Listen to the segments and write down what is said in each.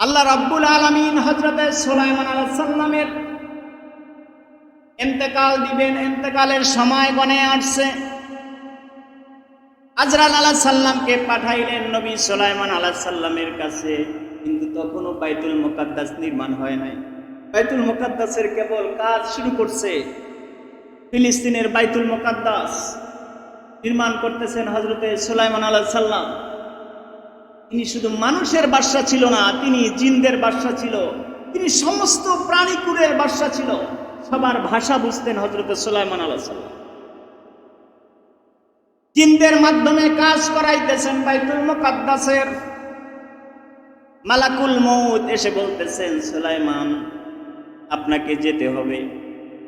আল্লাহ রাব্বুল আলমিন হজরত সোলাইমান আলাহ সাল্লামের এন্তেকাল দিবেন, এন্তেকালের সময় গনে আসছে। আজরাল আলাহ সাল্লামকে পাঠাইলেন নবী সোলাইমান আলাহ সাল্লামের কাছে, কিন্তু তখনও বাইতুল মোকাদ্দাস নির্মাণ হয় নাই। বাইতুল মোকাদ্দাসের কেবল কাজ শুরু করছে। ফিলিস্তিনের বাইতুল মোকাদ্দাস নির্মাণ করতেছেন হজরতে সোলাইমান আলাহ সাল্লাম তিনি শুধু মানুষের বাসা ছিল না, তিনি জিনদের বাসা ছিল। তিনি সমস্ত প্রাণীকুরের বাসা ছিল। সবার ভাষা বুঝতেন হজরত সোলাইমান আলাহ সাল্লাম জিনদের মাধ্যমে কাজ করাইতেছেন বাইতুল মুকাদ্দাসের। মালাকুল মৌত এসে বলতেছেন, সোলাইমান, আপনাকে যেতে হবে।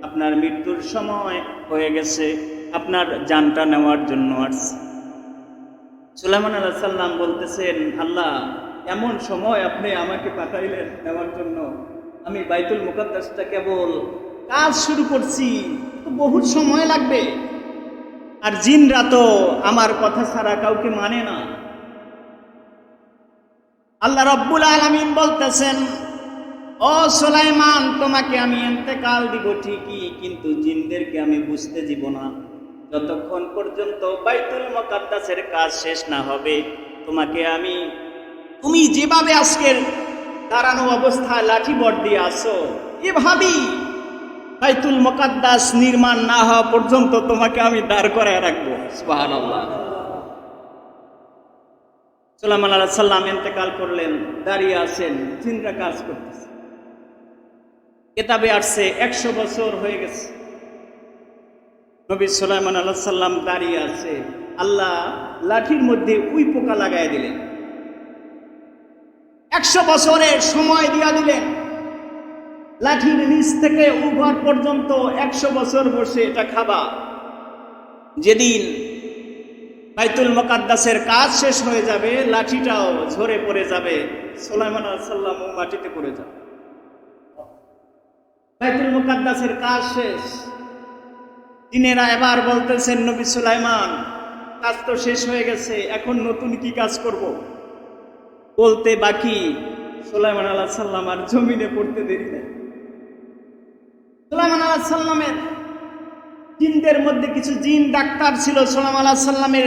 আপনার মৃত্যুর সময় হয়ে গেছে। আপনার জানটা নেওয়ার জন্য আসছে। সুলাইমান আল্লাহ সাল্লাম বলতেছেন, আল্লাহ, এমন সময় আপনি আমাকে পাঠাইলেন নেওয়ার জন্য। আমি বাইতুল মুকাদ্দাসটা কেবল কাজ শুরু করছি, তো বহুত সময় লাগবে। আর জিনরা তো আমার কথা ছাড়া কাউকে মানে না। আল্লাহ রব্বুল আলমিন বলতেছেন, ও সোলাইমান, তোমাকে আমি এতেকাল দিব ঠিকই, কিন্তু জিনদেরকে আমি বুঝতে দিব না। যতক্ষণ পর্যন্ত বাইতুল মকাদ্দাসের কাজ শেষ না হবে তোমাকে আমি তুমি যেভাবে আজকের দাঁড়ানো অবস্থায় লাঠি বট দিয়ে আসো এভাবেই বাইতুল মকাদ্দাস নির্মাণ না হওয়া পর্যন্ত তোমাকে আমি দাঁড় করায় রাখব। সাল্লাম আল্লাহ সাল্লাম এতেকাল করলেন দাঁড়িয়ে আছেন চিন্তা কাজ করতেছে। কেতাবে আসছে একশো বছর হয়ে গেছে। নবী সাল্লামান আল্লাহ সাল্লাম দাঁড়িয়ে আছে। আল্লাহ লাঠির মধ্যে উই পোকা লাগাই দিলেন। একশো বছরের সময় দিয়া দিলেন। লাঠির নিচ থেকে উভার পর্যন্ত একশো বছর বসে এটা খাবা যেদিন বাইতুল মকাদ্দাসের কাজ শেষ হয়ে যাবে, লাঠিটাও ঝরে পড়ে যাবে, সোলাইমান সাল্লাম মাটিতে পড়ে যাবে। বাইতুল মুকাদ্দাসের কাজ শেষ। তিনেরা এবার বলতেছেন, নবী সুলাইমান, কাজ তো শেষ হয়ে গেছে, এখন নতুন কি কাজ করব? বলতে বাকি, সুলাইমান আল্লাহ সাল্লাম আর জমিনে পড়তে দেরি নেই। সুলাইমান আল্লাহ সাল্লামের জিনদের মধ্যে কিছু জিন ডাক্তার ছিল সোলাম আল্লাহ সাল্লামের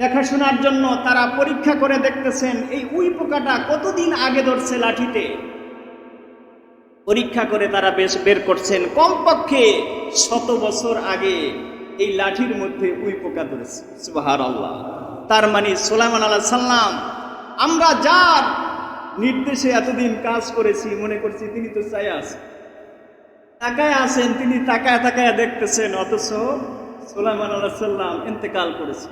দেখাশোনার জন্য, তারা পরীক্ষা করে দেখতেছেন, এই উই পোকাটা কতদিন আগে ধরছে লাঠিতে? পরীক্ষা করে তারা বেশ বের করছেন। কমপক্ষে শত বছর আগে এই লাঠির মধ্যে উই পোকা ধরেছে। সুবাহার আল্লাহ তার মানে সোলাইমান আল্লাহ সাল্লাম আমরা যার নির্দেশে এতদিন কাজ করেছি, মনে করছি তিনি তো চাই আছেন তাকায় আছেন, তিনি তাকায় তাকায় দেখতেছেন, অথচ সোলাইমান আল্লাহ সাল্লাম ইন্তেকাল করেছে।